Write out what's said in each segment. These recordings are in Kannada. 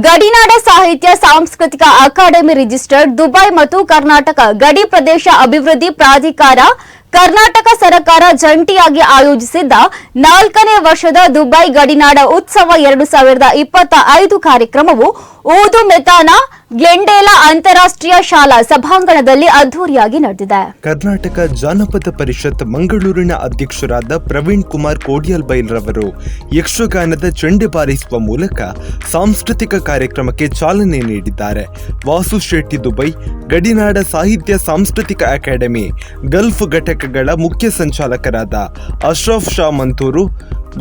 ಗಡಿನಾಡ ಸಾಹಿತ್ಯ ಸಾಂಸ್ಕೃತಿಕ ಅಕಾಡೆಮಿ ರಿಜಿಸ್ಟರ್ಡ್ ದುಬೈ ಮತ್ತು ಕರ್ನಾಟಕ ಗಡಿ ಪ್ರದೇಶ ಅಭಿವೃದ್ಧಿ ಪ್ರಾಧಿಕಾರ, ಕರ್ನಾಟಕ ಸರ್ಕಾರ ಜಂಟಿಯಾಗಿ ಆಯೋಜಿಸಿದ್ದ ನಾಲ್ಕನೇ ವರ್ಷದ ದುಬೈ ಗಡಿನಾಡ ಉತ್ಸವ ಎರಡು ಸಾವಿರದ ಇಪ್ಪತ್ತ ಐದು ಕಾರ್ಯಕ್ರಮವು ಊದು ಮೆತಾನ ಗ್ಲೆಂಡೇಲ ಅಂತಾರಾಷ್ಟ್ರೀಯ ಶಾಲಾ ಸಭಾಂಗಣದಲ್ಲಿ ಅದ್ದೂರಿಯಾಗಿ ನಡೆದಿದೆ. ಕರ್ನಾಟಕ ಜಾನಪದ ಪರಿಷತ್ ಮಂಗಳೂರಿನ ಅಧ್ಯಕ್ಷರಾದ ಪ್ರವೀಣ್ ಕುಮಾರ್ ಕೋಡಿಯಲ್ ಬೈಲ್ರವರು ಯಕ್ಷಗಾನದ ಚೆಂಡೆ ಬಾರಿಸುವ ಮೂಲಕ ಸಾಂಸ್ಕೃತಿಕ ಕಾರ್ಯಕ್ರಮಕ್ಕೆ ಚಾಲನೆ ನೀಡಿದ್ದಾರೆ. ವಾಸು ಶೆಟ್ಟಿ ದುಬೈ, ಗಡಿನಾಡ ಸಾಹಿತ್ಯ ಸಾಂಸ್ಕೃತಿಕ ಅಕಾಡೆಮಿ, ಗಲ್ಫ್ ಘಟಕಗಳ ಮುಖ್ಯ ಸಂಚಾಲಕರಾದ ಅಶ್ರಫ್ ಶಾ ಮಂತೂರು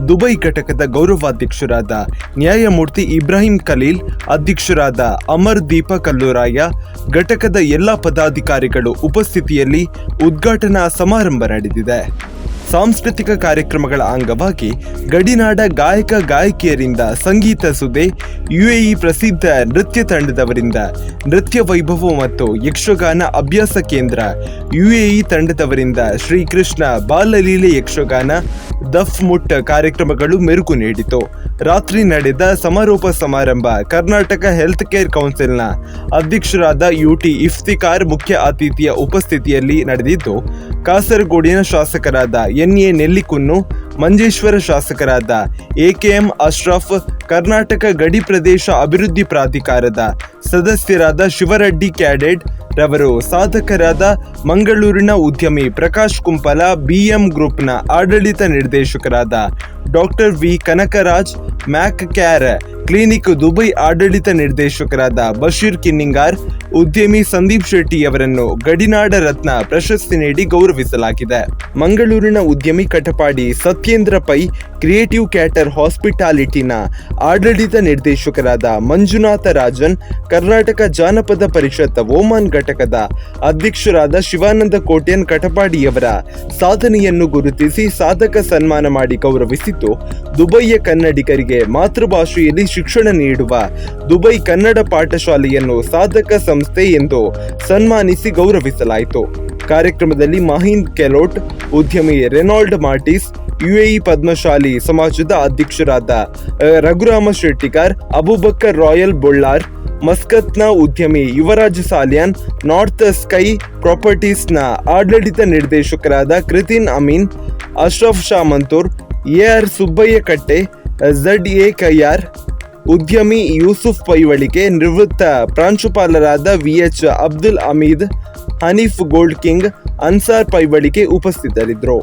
ದುಬೈ ಘಟಕದ ಗೌರವಾಧ್ಯಕ್ಷರಾದ ನ್ಯಾಯಮೂರ್ತಿ ಇಬ್ರಾಹಿಂ ಖಲೀಲ್, ಅಧ್ಯಕ್ಷರಾದ ಅಮರ್ ದೀಪ ಕಲ್ಲೂರಾಯ ಘಟಕದ ಎಲ್ಲ ಪದಾಧಿಕಾರಿಗಳು ಉಪಸ್ಥಿತಿಯಲ್ಲಿ ಉದ್ಘಾಟನಾ ಸಮಾರಂಭ ನಡೆದಿದೆ. ಸಾಂಸ್ಕೃತಿಕ ಕಾರ್ಯಕ್ರಮಗಳ ಅಂಗವಾಗಿ ಗಡಿನಾಡ ಗಾಯಕ ಗಾಯಕಿಯರಿಂದ ಸಂಗೀತ ಸುದೆ, ಯುಎಇ ಪ್ರಸಿದ್ಧ ನೃತ್ಯ ತಂಡದವರಿಂದ ನೃತ್ಯ ವೈಭವ ಮತ್ತು ಯಕ್ಷಗಾನ ಅಭ್ಯಾಸ ಕೇಂದ್ರ, ಯುಎಇ ತಂಡದವರಿಂದ ಶ್ರೀಕೃಷ್ಣ ಬಾಲಲೀಲೆ ಯಕ್ಷಗಾನ, ದಫ್ ಮುಟ್ಟ ಕಾರ್ಯಕ್ರಮಗಳು ಮೆರುಗು ನೀಡಿತು. ರಾತ್ರಿ ನಡೆದ ಸಮಾರೋಪ ಸಮಾರಂಭ ಕರ್ನಾಟಕ ಹೆಲ್ತ್ ಕೇರ್ ಕೌನ್ಸಿಲ್ನ ಅಧ್ಯಕ್ಷರಾದ ಯುಟಿ ಇಫ್ತಿಕಾರ್ ಮುಖ್ಯ ಅತಿಥಿಯ ಉಪಸ್ಥಿತಿಯಲ್ಲಿ ನಡೆದಿದ್ದು ಕಾಸರಗೋಡಿನ ಶಾಸಕರಾದ ಎನ್ ಎ ನೆಲ್ಲಿಕುನ್ನು, ಮಂಜೇಶ್ವರ ಶಾಸಕರಾದ A K M Ashraf, Karnataka ಗಡಿ ಪ್ರದೇಶ ಅಭಿವೃದ್ಧಿ ಪ್ರಾಧಿಕಾರದ ಸದಸ್ಯರಾದ ಶಿವರೆಡ್ಡಿ ಕ್ಯಾಡೆಟ್ ರವರು, ಸಾಧಕರಾದ ಮಂಗಳೂರಿನ ಉದ್ಯಮಿ ಪ್ರಕಾಶ್ ಕುಂಪಲ, ಬಿಎಂ ಗ್ರೂಪ್ನ ಆಡಳಿತ ನಿರ್ದೇಶಕರಾದ ಡಾಕ್ಟರ್ ವಿ ಕನಕರಾಜ್, ಮ್ಯಾಕ್ ಕ್ಯಾರ, ಕ್ಲಿನಿಕ್ ದುಬೈ ಆಡಳಿತ ನಿರ್ದೇಶಕರಾದ ಬಶೀರ್ ಕಿನ್ನಿಂಗಾರ್, ಉದ್ಯಮಿ ಸಂದೀಪ್ ಶೆಟ್ಟಿ ಅವರನ್ನು ಗಡಿನಾಡ ರತ್ನ ಪ್ರಶಸ್ತಿ ನೀಡಿ ಗೌರವಿಸಲಾಗಿದೆ. ಮಂಗಳೂರಿನ ಉದ್ಯಮಿ ಕಟಪಾಡಿ ಸತ್ಯೇಂದ್ರ ಪೈ, ಕ್ರಿಯೇಟಿವ್ ಕ್ಯಾಟರ್ ಹಾಸ್ಪಿಟಾಲಿಟಿನ ಆಡಳಿತ ನಿರ್ದೇಶಕರಾದ ಮಂಜುನಾಥ ರಾಜನ್, ಕರ್ನಾಟಕ ಜಾನಪದ ಪರಿಷತ್ ಓಮಾನ್ ಘಟಕದ ಅಧ್ಯಕ್ಷರಾದ ಶಿವಾನಂದ ಕೋಟ್ಯನ್ ಕಟಪಾಡಿಯವರ ಸಾಧನೆಯನ್ನು ಗುರುತಿಸಿ ಸಾಧಕ ಸನ್ಮಾನ ಮಾಡಿ ಗೌರವಿಸಿದ್ದು ದುಬೈಯ ಕನ್ನಡಿಗರಿಗೆ ಮಾತೃಭಾಷೆಯಲ್ಲಿ ಶಿಕ್ಷಣ ನೀಡುವ ದುಬೈ ಕನ್ನಡ ಪಾಠಶಾಲೆಯನ್ನು ಸಾಧಕ ಸಂಸ್ಥೆ ಎಂದು ಸನ್ಮಾನಿಸಿ ಗೌರವಿಸಲಾಯಿತು. ಕಾರ್ಯಕ್ರಮದಲ್ಲಿ ಮಹಿಂದ್ ಕೆಲೋಟ್, ಉದ್ಯಮಿ ರೆನಾಲ್ಡ್ ಮಾರ್ಟಿಸ್, ಯುಎಇ ಪದ್ಮಶಾಲಿ ಸಮಾಜದ ಅಧ್ಯಕ್ಷರಾದ ರಘುರಾಮ ಶೆಟ್ಟಿಗಾರ್ ಅಬುಬಕ್ಕರ್ ರಾಯಲ್ ಬೊಳ್ಳಾರ್, ಮಸ್ಕತ್ನ ಉದ್ಯಮಿ ಯುವರಾಜ್ ಸಾಲಿಯಾನ್, ನಾರ್ತ್ ಸ್ಕೈ ಪ್ರಾಪರ್ಟೀಸ್ನ ಆಡಳಿತ ನಿರ್ದೇಶಕರಾದ Kritin Amin, Ashraf Sha Mantur AR Subbaiah Katte Z A Kayyar ಉದ್ಯಮಿ ಯೂಸುಫ್ ಪೈವಳಿಕೆ, ನಿವೃತ್ತ ಪ್ರಾಂಶುಪಾಲರಾದ V H Abdul Ameed, Hanif gold king, Ansar Paivalike ಉಪಸ್ಥಿತರಿದ್ದರು.